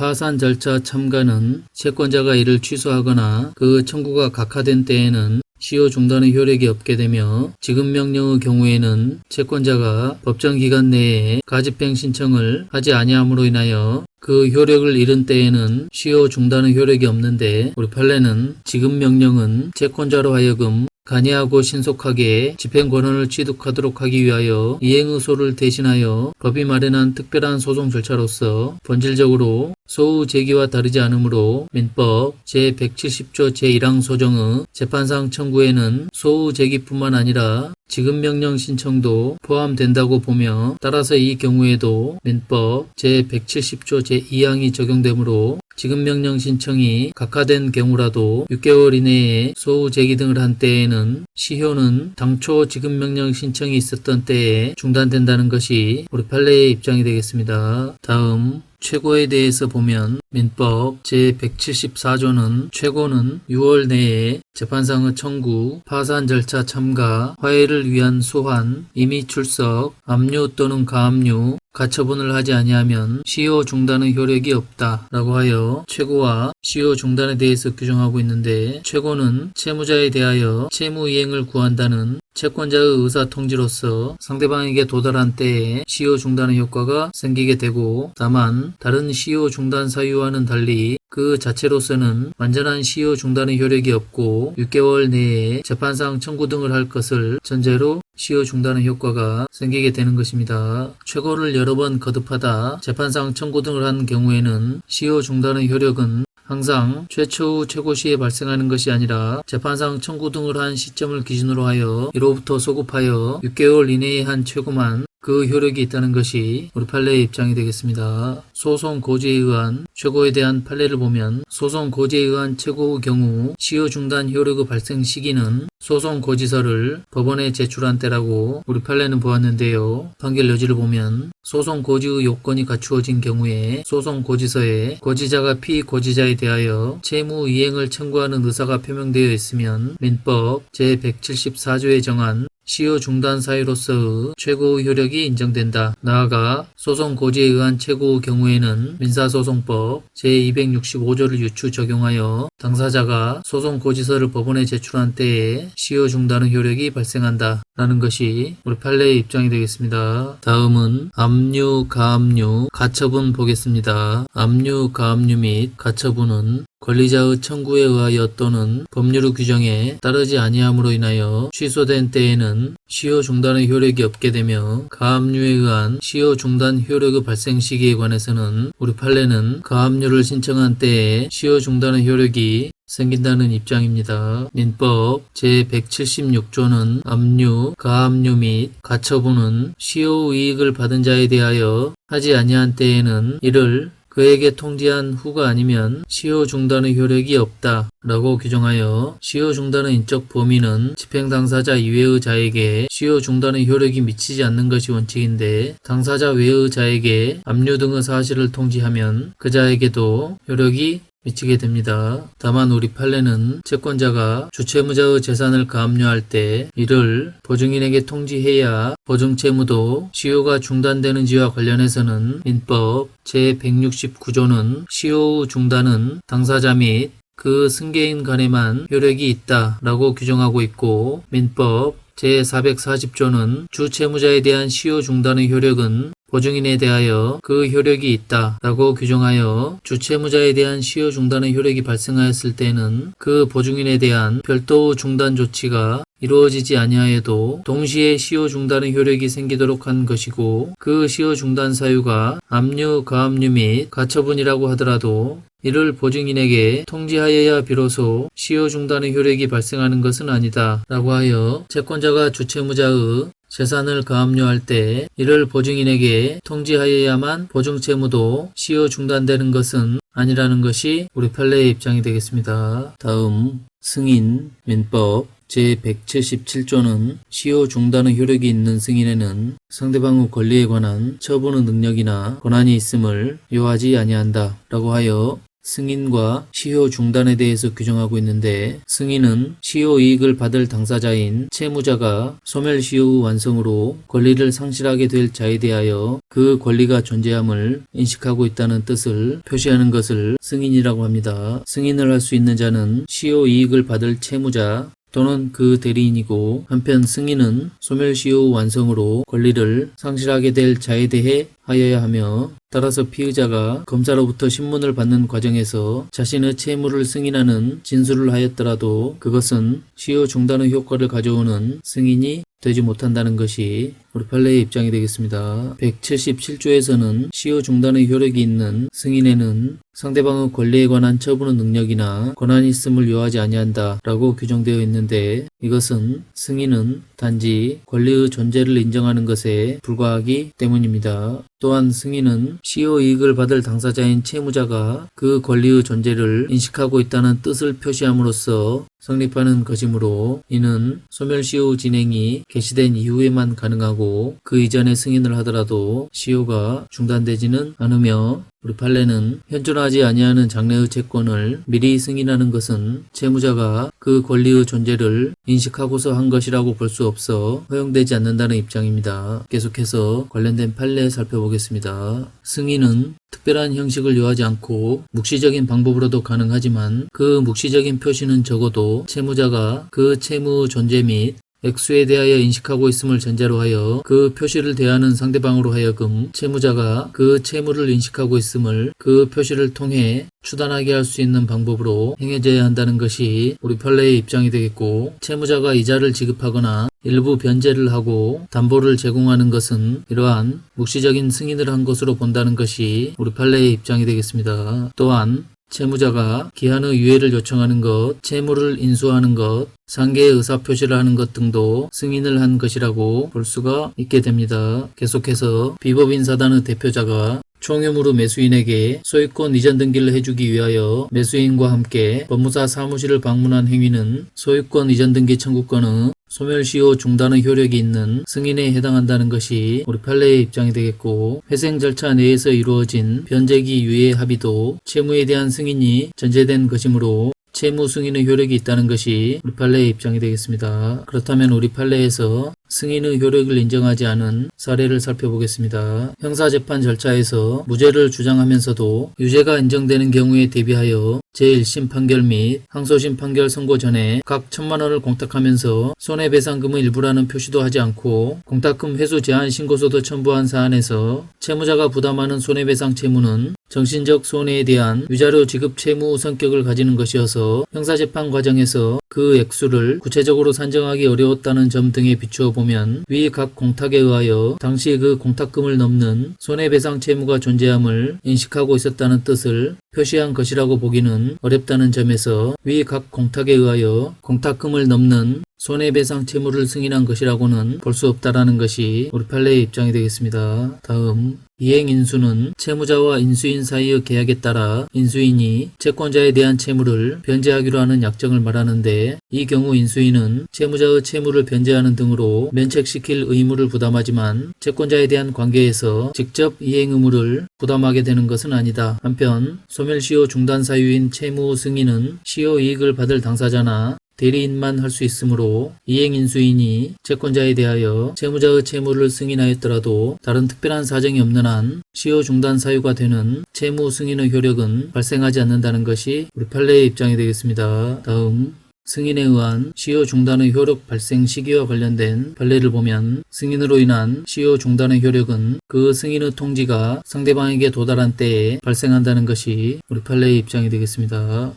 파산 절차 참가는 채권자가 이를 취소하거나 그 청구가 각하된 때에는 시효 중단의 효력이 없게 되며 지급명령의 경우에는 채권자가 법정 기간 내에 가집행 신청을 하지 아니함으로 인하여 그 효력을 잃은 때에는 시효 중단의 효력이 없는데 우리 판례는 지급명령은 채권자로 하여금 간이하고 신속하게 집행 권한을 취득하도록 하기 위하여 이행 의소를 대신하여 법이 마련한 특별한 소송 절차로서 본질적으로 소우 제기와 다르지 않으므로 민법 제170조 제1항 소정의 재판상 청구에는 소우 제기뿐만 아니라 지급명령 신청도 포함된다고 보며 따라서 이 경우에도 민법 제170조 제2항이 적용되므로 지급명령 신청이 각하된 경우라도 6개월 이내에 소우 제기 등을 한 때에는 시효는 당초 지급명령 신청이 있었던 때에 중단된다는 것이 우리 판례의 입장이 되겠습니다. 다음 최고에 대해서 보면 민법 제174조는 최고는 6월 내에 재판상의 청구, 파산 절차 참가, 화해를 위한 소환, 임의 출석, 압류 또는 가압류, 가처분을 하지 아니하면 시효 중단의 효력이 없다 라고 하여 최고와 시효 중단에 대해서 규정하고 있는데 최고는 채무자에 대하여 채무 이행을 구한다는 채권자의 의사 통지로서 상대방에게 도달한 때에 시효 중단의 효과가 생기게 되고 다만 다른 시효 중단 사유와는 달리 그 자체로서는 완전한 시효 중단의 효력이 없고 6개월 내에 재판상 청구 등을 할 것을 전제로 시효 중단의 효과가 생기게 되는 것입니다. 최고를 여러 번 거듭하다 재판상 청구 등을 한 경우에는 시효 중단의 효력은 항상 최초 후 최고 시에 발생하는 것이 아니라 재판상 청구 등을 한 시점을 기준으로 하여 이로부터 소급하여 6개월 이내에 한 최고만 그 효력이 있다는 것이 우리 판례의 입장이 되겠습니다. 소송 고지에 의한 최고에 대한 판례를 보면 소송 고지에 의한 최고의 경우 시효 중단 효력의 발생 시기는 소송 고지서를 법원에 제출한 때라고 우리 판례는 보았는데요. 판결 여지를 보면 소송 고지의 요건이 갖추어진 경우에 소송 고지서에 고지자가 피고지자에 대하여 채무 이행을 청구하는 의사가 표명되어 있으면 민법 제174조에 정한 시효 중단 사유로서의 최고의 효력이 인정된다. 나아가 소송 고지에 의한 최고의 경우에 는 민사소송법 제265조를 유추 적용하여 당사자가 소송 고지서를 법원에 제출한 때에 시효 중단의 효력이 발생한다. 라는 것이 우리 판례의 입장이 되겠습니다. 다음은 압류, 가압류, 가처분 보겠습니다. 압류, 가압류 및 가처분은 권리자의 청구에 의하여 또는 법률의 규정에 따르지 아니함으로 인하여 취소된 때에는 시효 중단의 효력이 없게 되며 가압류에 의한 시효 중단 효력의 발생 시기에 관해서는 우리 판례는 가압류를 신청한 때에 시효 중단의 효력이 생긴다는 입장입니다. 민법 제176조는 압류, 가압류 및 가처분은 시효 이익을 받은 자에 대하여 하지 아니한 때에는 이를 그에게 통지한 후가 아니면 시효 중단의 효력이 없다 라고 규정하여 시효 중단의 인적 범위는 집행 당사자 이외의 자에게 시효 중단의 효력이 미치지 않는 것이 원칙인데 당사자 외의 자에게 압류 등의 사실을 통지하면 그 자에게도 효력이 미치게 됩니다. 다만 우리 판례는 채권자가 주채무자의 재산을 가압류할 때 이를 보증인에게 통지해야 보증채무도 시효가 중단되는지와 관련해서는 민법 제169조는 시효 중단은 당사자 및 그 승계인 간에만 효력이 있다 라고 규정하고 있고 민법 제440조는 주채무자에 대한 시효 중단의 효력은 보증인에 대하여 그 효력이 있다 라고 규정하여 주채무자에 대한 시효 중단의 효력이 발생하였을 때는 그 보증인에 대한 별도 중단 조치가 이루어지지 아니하여도 동시에 시효 중단의 효력이 생기도록 한 것이고 그 시효 중단 사유가 압류, 가압류 및 가처분이라고 하더라도 이를 보증인에게 통지하여야 비로소 시효 중단의 효력이 발생하는 것은 아니다 라고 하여 채권자가 주채무자의 재산을 가압류할 때 이를 보증인에게 통지하여야만 보증채무도 시효 중단되는 것은 아니라는 것이 우리 판례의 입장이 되겠습니다. 다음 승인 민법 제177조는 시효 중단의 효력이 있는 승인에는 상대방의 권리에 관한 처분의 능력이나 권한이 있음을 요하지 아니한다 라고 하여 승인과 시효 중단에 대해서 규정하고 있는데 승인은 시효 이익을 받을 당사자인 채무자가 소멸시효 후 완성으로 권리를 상실하게 될 자에 대하여 그 권리가 존재함을 인식하고 있다는 뜻을 표시하는 것을 승인이라고 합니다. 승인을 할 수 있는 자는 시효 이익을 받을 채무자 또는 그 대리인이고 한편 승인은 소멸시효 완성으로 권리를 상실하게 될 자에 대해 하여야 하며 따라서 피의자가 검사로부터 신문을 받는 과정에서 자신의 채무를 승인하는 진술을 하였더라도 그것은 시효 중단의 효과를 가져오는 승인이 되지 못한다는 것이 우리 판례의 입장이 되겠습니다. 177조에서는 시효 중단의 효력이 있는 승인에는 상대방의 권리에 관한 처분의 능력이나 권한이 있음을 요하지 아니한다 라고 규정되어 있는데 이것은 승인은 단지 권리의 존재를 인정하는 것에 불과하기 때문입니다. 또한 승인은 시효 이익을 받을 당사자인 채무자가 그 권리의 존재를 인식하고 있다는 뜻을 표시함으로써 성립하는 것이므로 이는 소멸시효 진행이 개시된 이후에만 가능하고 그 이전에 승인을 하더라도 시효가 중단되지는 않으며 우리 판례는 현존하지 아니하는 장래의 채권을 미리 승인하는 것은 채무자가 그 권리의 존재를 인식하고서 한 것이라고 볼 수 없어 허용되지 않는다는 입장입니다. 계속해서 관련된 판례 살펴보겠습니다. 승인은 특별한 형식을 요하지 않고 묵시적인 방법으로도 가능하지만 그 묵시적인 표시는 적어도 채무자가 그 채무 존재 및 액수에 대하여 인식하고 있음을 전제로 하여 그 표시를 대하는 상대방으로 하여금 채무자가 그 채무를 인식하고 있음을 그 표시를 통해 추단하게 할 수 있는 방법으로 행해져야 한다는 것이 우리 판례의 입장이 되겠고 채무자가 이자를 지급하거나 일부 변제를 하고 담보를 제공하는 것은 이러한 묵시적인 승인을 한 것으로 본다는 것이 우리 판례의 입장이 되겠습니다. 또한 채무자가 기한의 유예를 요청하는 것, 채무를 인수하는 것, 상계의 의사표시를 하는 것 등도 승인을 한 것이라고 볼 수가 있게 됩니다. 계속해서 비법인 사단의 대표자가 총유무로 매수인에게 소유권 이전 등기를 해주기 위하여 매수인과 함께 법무사 사무실을 방문한 행위는 소유권 이전 등기 청구권의 소멸시효 중단의 효력이 있는 승인에 해당한다는 것이 우리 판례의 입장이 되겠고 회생 절차 내에서 이루어진 변제기 유예 합의도 채무에 대한 승인이 전제된 것이므로 채무 승인의 효력이 있다는 것이 우리 판례의 입장이 되겠습니다. 그렇다면 우리 판례에서 승인의 효력을 인정하지 않은 사례를 살펴보겠습니다. 형사재판 절차에서 무죄를 주장하면서도 유죄가 인정되는 경우에 대비하여 제1심 판결 및 항소심 판결 선고 전에 각 천만 원을 공탁하면서 손해배상금의 일부라는 표시도 하지 않고 공탁금 회수 제한 신고서도 첨부한 사안에서 채무자가 부담하는 손해배상 채무는 정신적 손해에 대한 위자료 지급 채무 성격을 가지는 것이어서 형사재판 과정에서 그 액수를 구체적으로 산정하기 어려웠다는 점 등에 비추어 보면 위 각 공탁에 의하여 당시 그 공탁금을 넘는 손해배상 채무가 존재함을 인식하고 있었다는 뜻을 표시한 것이라고 보기는 어렵다는 점에서 위 각 공탁에 의하여 공탁금을 넘는 손해배상 채무를 승인한 것이라고는 볼 수 없다라는 것이 우리 판례의 입장이 되겠습니다. 다음 이행인수는 채무자와 인수인 사이의 계약에 따라 인수인이 채권자에 대한 채무를 변제하기로 하는 약정을 말하는데 이 경우 인수인은 채무자의 채무를 변제하는 등으로 면책시킬 의무를 부담하지만 채권자에 대한 관계에서 직접 이행 의무를 부담하게 되는 것은 아니다. 한편 소멸시효 중단 사유인 채무 승인은 시효 이익을 받을 당사자나 대리인만 할 수 있으므로 이행인수인이 채권자에 대하여 채무자의 채무를 승인하였더라도 다른 특별한 사정이 없는 한 시효 중단 사유가 되는 채무 승인의 효력은 발생하지 않는다는 것이 우리 판례의 입장이 되겠습니다. 다음 승인에 의한 시효 중단의 효력 발생 시기와 관련된 판례를 보면 승인으로 인한 시효 중단의 효력은 그 승인의 통지가 상대방에게 도달한 때에 발생한다는 것이 우리 판례의 입장이 되겠습니다.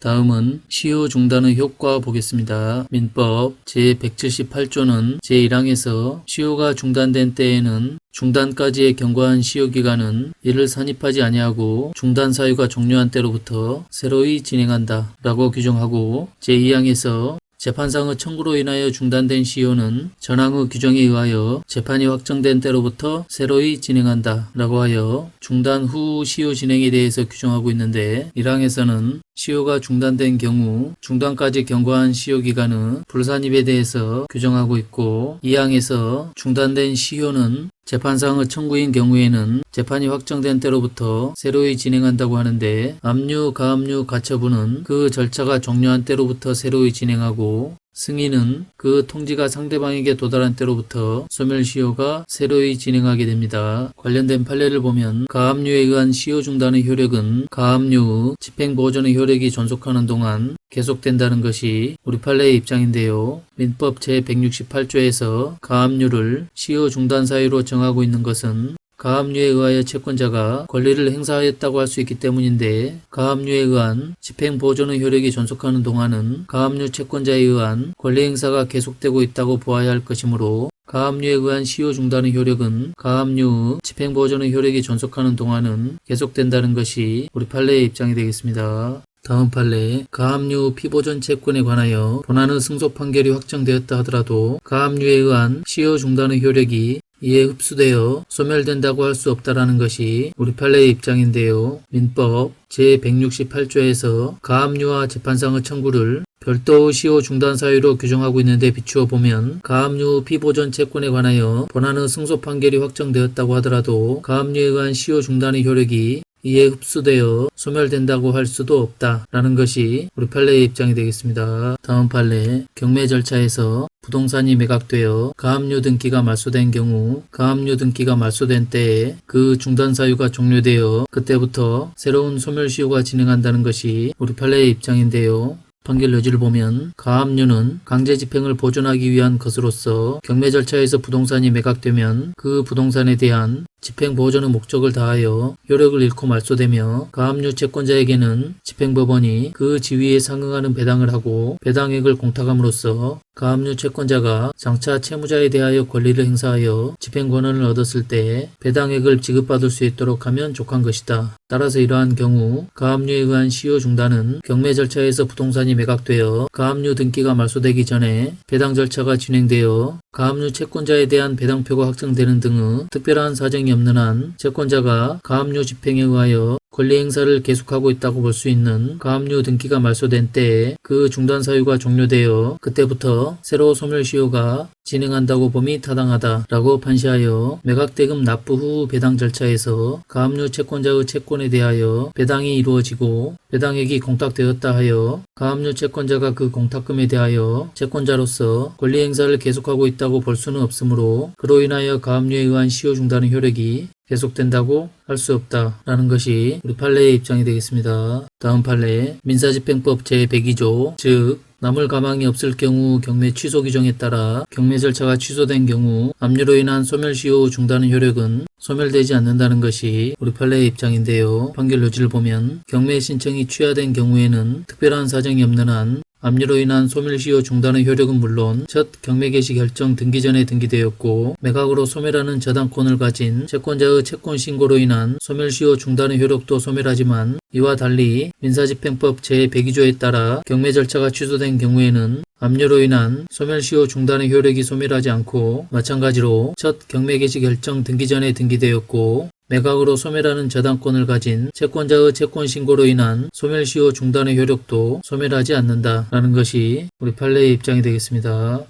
다음은 시효 중단의 효과 보겠습니다. 민법 제178조는 제1항에서 시효가 중단된 때에는 중단까지의 경과한 시효 기간은 이를 산입하지 아니하고 중단 사유가 종료한 때로부터 새로이 진행한다 라고 규정하고 제2항에서 재판상의 청구로 인하여 중단된 시효는 전항의 규정에 의하여 재판이 확정된 때로부터 새로이 진행한다 라고 하여 중단 후 시효 진행에 대해서 규정하고 있는데 1항에서는 시효가 중단된 경우 중단까지 경과한 시효 기간의 불산입에 대해서 규정하고 있고 2항에서 중단된 시효는 재판상의 청구인 경우에는 재판이 확정된 때로부터 새로이 진행한다고 하는데 압류, 가압류, 가처분은 그 절차가 종료한 때로부터 새로이 진행하고 승인은 그 통지가 상대방에게 도달한 때로부터 소멸시효가 새로이 진행하게 됩니다. 관련된 판례를 보면 가압류에 의한 시효 중단의 효력은 가압류 집행보존의 효력이 존속하는 동안 계속된다는 것이 우리 판례의 입장인데요. 민법 제168조에서 가압류를 시효 중단 사유로 정하고 있는 것은 가압류에 의하여 채권자가 권리를 행사하였다고 할 수 있기 때문인데 가압류에 의한 집행 보존의 효력이 존속하는 동안은 가압류 채권자에 의한 권리 행사가 계속되고 있다고 보아야 할 것이므로 가압류에 의한 시효 중단의 효력은 가압류 집행 보존의 효력이 존속하는 동안은 계속된다는 것이 우리 판례의 입장이 되겠습니다. 다음 판례 가압류 피보존 채권에 관하여 본안의 승소 판결이 확정되었다 하더라도 가압류에 의한 시효 중단의 효력이 이에 흡수되어 소멸된다고 할 수 없다라는 것이 우리 판례의 입장인데요. 민법 제168조에서 가압류와 재판상의 청구를 별도 시효 중단 사유로 규정하고 있는데 비추어 보면 가압류 피보존 채권에 관하여 본안의 승소 판결이 확정되었다고 하더라도 가압류에 의한 시효 중단의 효력이 이에 흡수되어 소멸된다고 할 수도 없다 라는 것이 우리 판례의 입장이 되겠습니다. 다음 판례 경매 절차에서 부동산이 매각되어 가압류 등기가 말소된 경우 가압류 등기가 말소된 때에 그 중단 사유가 종료되어 그때부터 새로운 소멸시효가 진행한다는 것이 우리 판례의 입장인데요. 판결 여지를 보면 가압류는 강제 집행을 보존하기 위한 것으로서 경매 절차에서 부동산이 매각되면 그 부동산에 대한 집행 보존의 목적을 다하여 효력을 잃고 말소되며 가압류 채권자에게는 집행법원이 그 지위에 상응하는 배당을 하고 배당액을 공탁함으로써 가압류 채권자가 장차 채무자에 대하여 권리를 행사하여 집행 권한을 얻었을 때 배당액을 지급받을 수 있도록 하면 족한 것이다. 따라서 이러한 경우 가압류에 의한 시효 중단은 경매 절차에서 부동산이 매각되어 가압류 등기가 말소되기 전에 배당 절차가 진행되어 가압류 채권자에 대한 배당표가 확정되는 등의 특별한 사정이 없는 한 채권자가 가압류 집행에 의하여 권리 행사를 계속하고 있다고 볼 수 있는 가압류 등기가 말소된 때에 그 중단 사유가 종료되어 그때부터 새로 소멸시효가 진행한다고 봄이 타당하다라고 판시하여 매각대금 납부 후 배당 절차에서 가압류 채권자의 채권에 대하여 배당이 이루어지고 배당액이 공탁되었다 하여 가압류 채권자가 그 공탁금에 대하여 채권자로서 권리 행사를 계속하고 있다고 볼 수는 없으므로 그로 인하여 가압류에 의한 시효 중단의 효력이 계속된다고 할 수 없다라는 것이 우리 판례의 입장이 되겠습니다. 다음 판례 민사집행법 제102조 즉 납물 가망이 없을 경우 경매 취소 규정에 따라 경매 절차가 취소된 경우 압류로 인한 소멸시효 중단의 효력은 소멸되지 않는다는 것이 우리 판례의 입장인데요. 판결 요지를 보면 경매 신청이 취하된 경우에는 특별한 사정이 없는 한 압류로 인한 소멸시효 중단의 효력은 물론 첫 경매 개시 결정 등기 전에 등기되었고 매각으로 소멸하는 저당권을 가진 채권자의 채권 신고로 인한 소멸시효 중단의 효력도 소멸하지만 이와 달리 민사집행법 제102조에 따라 경매 절차가 취소된 경우에는 압류로 인한 소멸시효 중단의 효력이 소멸하지 않고 마찬가지로 첫 경매 개시 결정 등기 전에 등기되었고 매각으로 소멸하는 저당권을 가진 채권자의 채권 신고로 인한 소멸시효 중단의 효력도 소멸하지 않는다라는 것이 우리 판례의 입장이 되겠습니다.